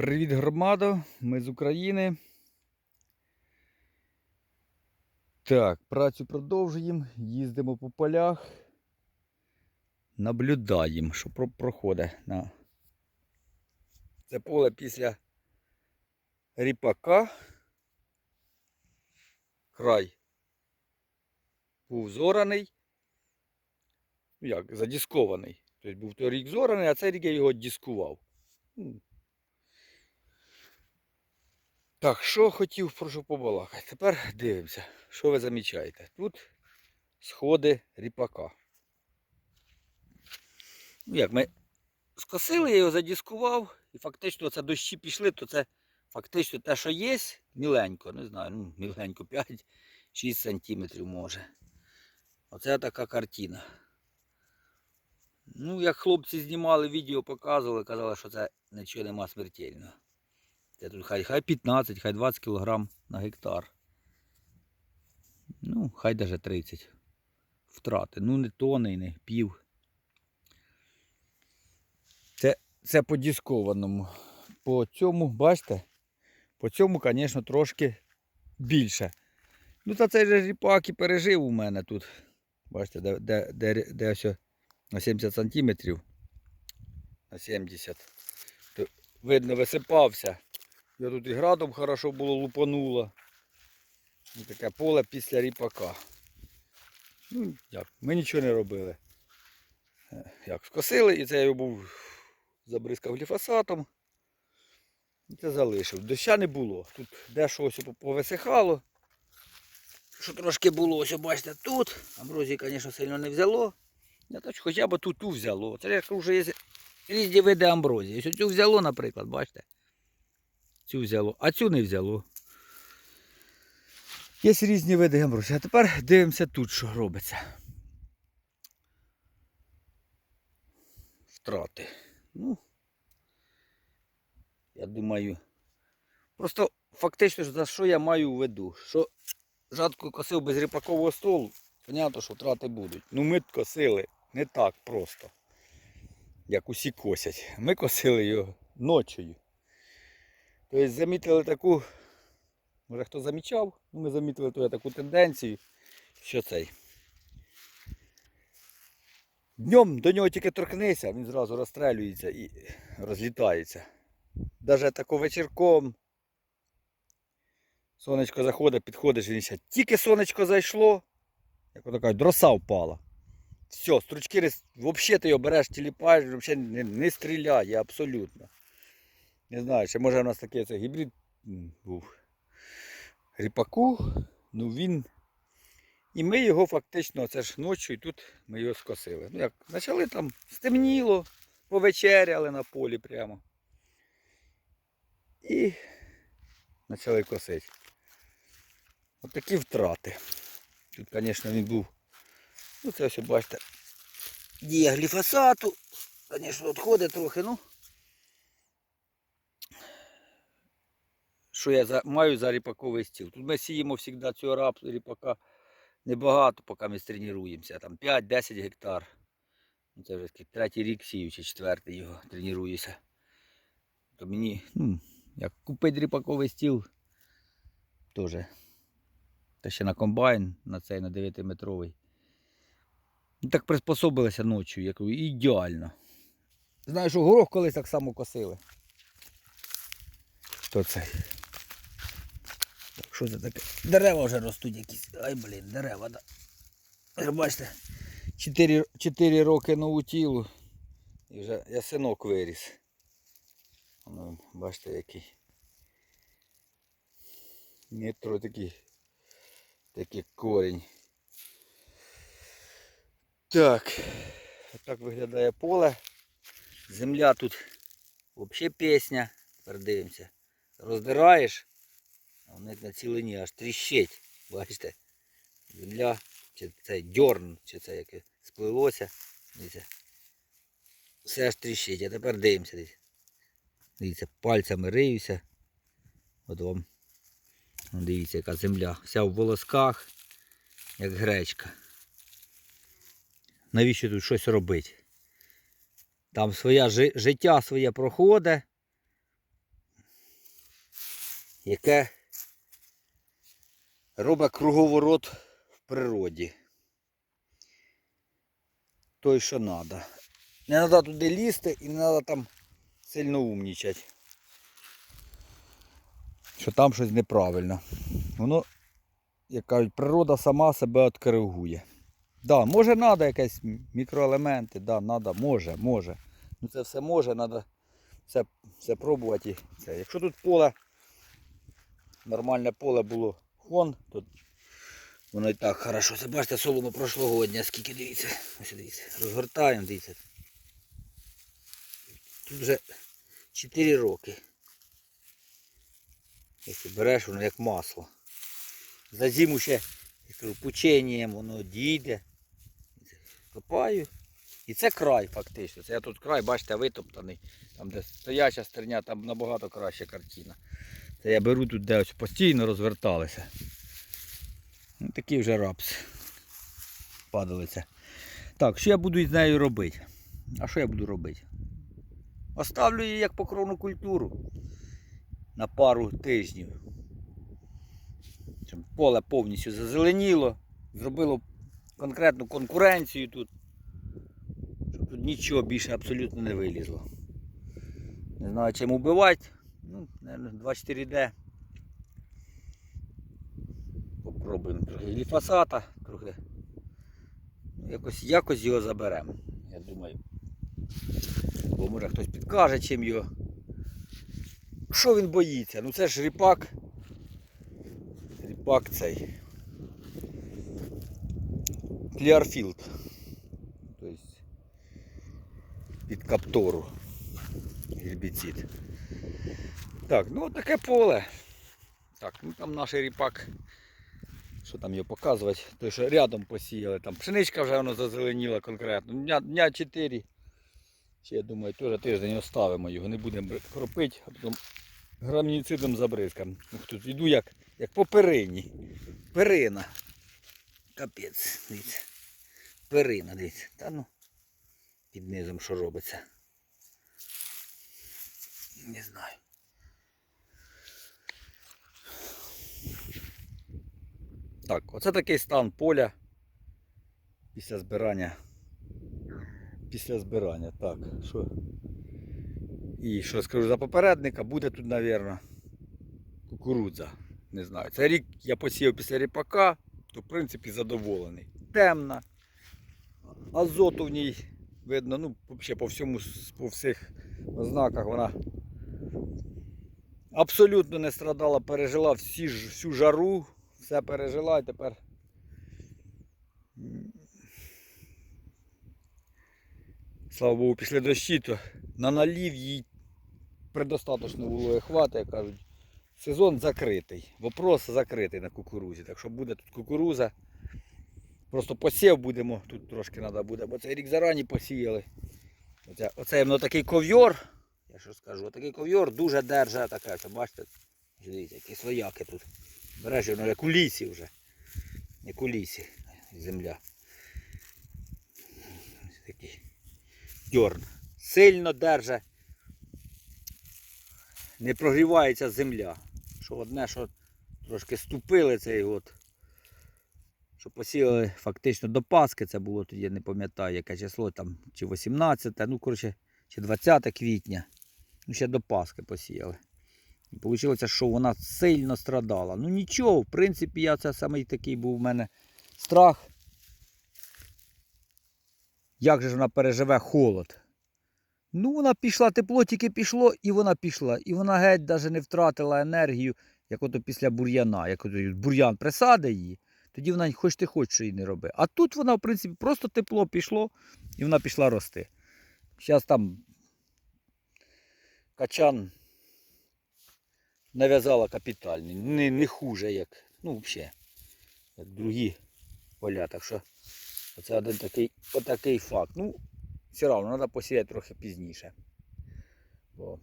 Привіт, громадо! Ми з України. Так, працю продовжуємо, їздимо по полях, наблюдаємо, що про- проходить. На... Це поле після ріпака. Край був зораний. Як, задіскований. Тобто був той рік зораний, а цей рік я його дискував. Так, що хотів, прошу побалакати. Тепер дивимося, що ви замічаєте. Тут сходи ріпака. Ну як, ми скосили, я його задіскував, і фактично це дощі пішли, то це фактично те, що є, міленько, не знаю, ну, міленько 5-6 сантиметрів може. Оце така картина. Ну, як хлопці знімали відео, показували, казали, що це нічого нема смертельного. Тут хай, хай 15, хай 20 кг на гектар. Ну, хай даже 30. Втрати. Ну, не тони, не пів. Це, це по дискованому. По цьому, бачите, по цьому, звісно, трошки більше. Ну, та цей же ріпак і пережив у мене тут. Бачите, де, де, де, де ось на 70 сантиметрів. На 70. То, видно, висипався. Я тут і градом хорошо було лупануло. І таке поле після ріпака. Ну, як, ми нічого не робили. Е, Як, скосили, і це я його був забризкав гліфосатом. І це залишив. Доща не було. Тут дещо ось повисихало. Що трошки було, ось бачите, тут. Амброзії, звісно, сильно не взяло. Я так хоча б тут ту взяло. Це як вже є різні види амброзії. Ось цю взяло, наприклад, бачите. Цю взяло, а цю не взяло. Є різні види амброзії. А тепер дивимося тут, що робиться. Втрати. Ну, я думаю. Просто фактично, за що я маю в виду? Що жатку косив без ріпакового столу, понятно, що втрати будуть. Ну ми косили не так просто, як усі косять. Ми косили його ночою. Тобто замітили таку, може хто замічав, ну ми замітили ту таку тенденцію, що цей. Днем до нього тільки торкнися, він зразу розстрелюється і розлітається. Навіть тако вечірком. Сонечко заходить, підходиш, він ще тільки сонечко зайшло, як ото кажуть, дроса впала. Все, стручки взагалі ти його береш, тіліпаєш, взагалі не, не стріляє абсолютно. Не знаю, ще може у нас такий це гібрид був. Ріпаку, ну він. І ми його фактично, це ж ночі, тут ми його скосили. Ну як, почали там, стемніло, повечеряли на полі прямо. І почали косити. От такі втрати. Тут, звісно, він був. Ну це все бачите. Дія гліфосату. Звісно, відходить трохи, ну. Що я маю за ріпаковий стіл? Тут ми сіємо завжди цього рапсу ріпака небагато, поки ми тренуємося. Там 5-10 гектар. Ну, Це вже третій рік сію, чи четвертий його тренуюся. То мені, ну, як купити ріпаковий стіл, теж. Та ще на комбайн, на цей на 9-метровий. Ну, так приспособилися ночі, як ідеально. Знаєш, що горох колись так само косили. Хто цей? Що це таке? Дерева вже ростуть якісь. Ай, блін, дерева, да. Ви Бачите, 4, 4 роки нову тілу. І вже ясинок виріс. Ну, бачите, який. Метро такий. Такий корінь. Так. Так виглядає поле. Земля тут взагалі пісня. Тепер дивимося. Роздираєш, вони на цілині аж тріщить. Бачите? Земля, чи це дьорн, чи це яке сплилося. Дивіться. Все аж тріщить. А тепер дивимося десь. Дивіться, пальцями риюся. От вам. Дивіться, яка земля. Вся в волосках, як гречка. Навіщо тут щось робити? Там своє жи- життя своє проходить. яке робить круговорот в природі. Той, що треба. Не треба туди лізти і не треба там сильно умнічати. Що там щось неправильно. Воно, як кажуть, природа сама себе откоригує. Да, може треба якісь мікроелементи, да, надо, може, може. Ну це все може, треба все, все пробувати. Це. Якщо тут поле, нормальне поле було хон, то воно і так хорошо. Це бачите, солома прошлогодня, скільки дивіться. Ось дивіться. Розгортаємо, дивіться. Тут вже 4 роки. Якщо береш, воно як масло. За зиму ще пученням воно дійде. Копаю. І це край фактично. Це я тут край, бачите, витоптаний. Там, де стояча стерня, там набагато краща картина. Це я беру тут, де ось постійно розверталися. Ну, такий вже рапс. Падалиця. Так, що я буду із нею робити? А що я буду робити? Оставлю її як покровну культуру на пару тижнів. Щоб поле повністю зазеленіло, зробило конкретну конкуренцію тут. Щоб тут нічого більше абсолютно не вилізло. Не знаю чим убивати. Ну, наверное, 2-4D. Попробуємо трохи гліфосата, трохи. Ну, Якось, якось його заберемо. Я думаю. Бо може хтось підкаже, чим його. Що він боїться? Ну це ж ріпак. Ріпак цей. Кліарфілд. Тобто під каптору. Гербіцид. Так, ну таке поле. Так, ну там наш ріпак. Що там його показувати? Той, що рядом посіяли. Там пшеничка вже воно зазеленіла конкретно. Дня, дня 4. Ще я думаю, теж тиждень оставимо його, не будемо кропити, а потім грамніцидом забризкам. Ух, тут йду як, як по перині. Перина. Капець, дивіться. Перина, дивіться. Та ну. Під низом що робиться. Не знаю. Так, оце такий стан поля після збирання. Після збирання. Так, що? І що скажу за попередника, буде тут, мабуть, кукурудза. Не знаю. Цей рік я посіяв після ріпака, то в принципі задоволений. Темна. Азоту в ній видно, ну, взагалі по всьому, по всіх ознаках вона абсолютно не страдала, пережила всі, всю жару, все пережила і тепер. Слава Богу, після дощі, то на налів їй предостаточно вологи хватає, кажуть. Сезон закритий. Вопрос закритий на кукурузі. Так що буде тут кукуруза. Просто посів будемо, тут трошки треба буде, бо цей рік зарані посіяли. Оце, оце воно такий ковйор. Я що скажу, отакий ковйор дуже держа таке, що бачите, дивіться, які свояки тут. Береш воно як у лісі вже. Як у лісі земля. Ось Такий дьорн. Сильно держа. Не прогрівається земля. Що одне, що трошки ступили цей год. Що посіяли фактично до Пасхи, це було тоді, я не пам'ятаю, яке число там, чи 18, ну коротше, чи 20 квітня. Ну, ще до Пасхи посіяли. Вийшло, що вона сильно страдала. Ну нічого, в принципі, я це самий такий був у мене страх. Як же ж вона переживе холод? Ну, вона пішла, тепло тільки пішло, і вона пішла. І вона геть навіть не втратила енергію, як ото після бур'яна. Як ото бур'ян присаде її, тоді вона хоч ти хоч що її не роби. А тут вона, в принципі, просто тепло пішло і вона пішла рости. Зараз там качан нав'язала капітальний. Не, не хуже, як, ну, взагалі, як другі поля. Так що це один такий, отакий факт. Ну, все одно треба посіяти трохи пізніше. Бо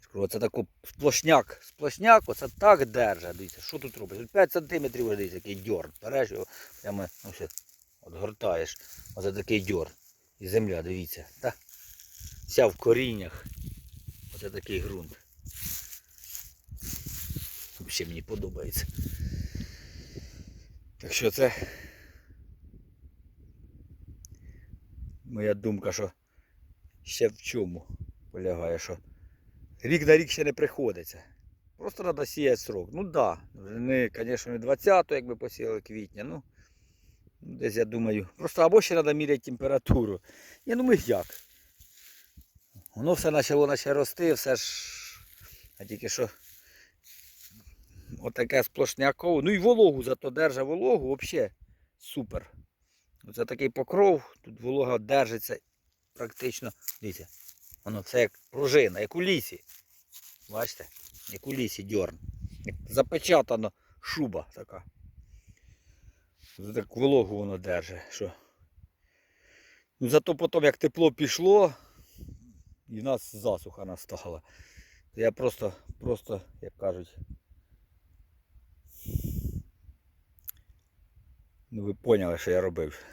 скажу, це тако сплошняк, сплошняк, оце так держа. Дивіться, що тут? Тут 5 см вже дивіться, який дьорн. Береш його, прямо ну, все, от. Оце такий дьорн. І земля, дивіться. Та? Вся в коріннях. Оце такий ґрунт. Взагалі мені подобається. Так що це моя думка, що ще в чому полягає, що рік на рік ще не приходиться. Просто треба сіяти срок. Ну так, да, не, звісно, не 20-го, якби посіяли квітня. Ну, десь я думаю. Просто або ще треба міряти температуру. Я думаю, як? Воно все почало наче рости, все ж. А тільки що отаке сплошняково. Ну і вологу зато держа вологу взагалі супер. Це такий покров, тут волога держиться практично. Дивіться, воно все як пружина, як у лісі. Бачите? Як у лісі дьорн. Як запечатана шуба така. Це Так вологу воно держить. Що? Ну, зато потім, як тепло пішло, і в нас засуха настала. Я просто, просто, як кажуть. Ну ви поняли, що я робив.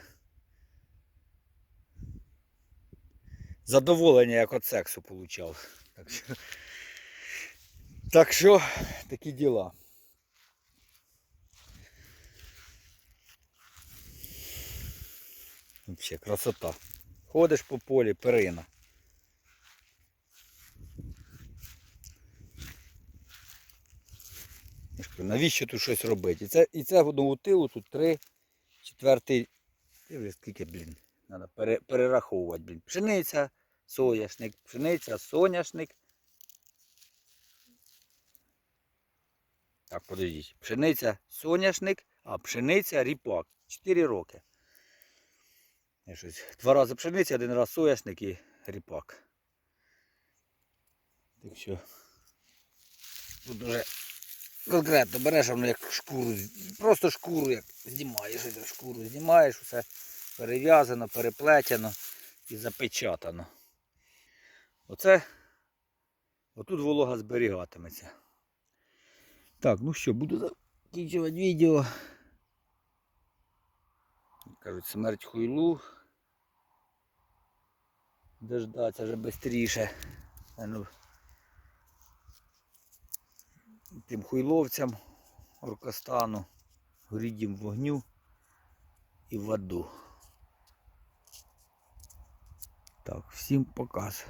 Задоволення як від сексу получав. Так що, так що такі діла. Вообще красота. Ходиш по полі, перина. Я кажу, Навіщо тут щось робити? І це, і це одного тилу тут три, четвертий. Скільки, блін, треба пере, перераховувати, блін. Пшениця, соняшник, пшениця, соняшник. Так, подивіть. Пшениця, соняшник, а пшениця, ріпак. Чотири роки. Я щось, два рази пшениця, один раз соняшник і ріпак. Так що тут дуже конкретно береш воно як шкуру, просто шкуру, як знімаєш, шкуру знімаєш, все перев'язано, переплетено і запечатано. Оце, отут волога зберігатиметься. Так, ну що, буду закінчувати відео. Кажуть, смерть хуйлу. Дождаться вже швидше. Тим хуйловцям Оркостану, горіть вогню і в аду. Так, всім показ.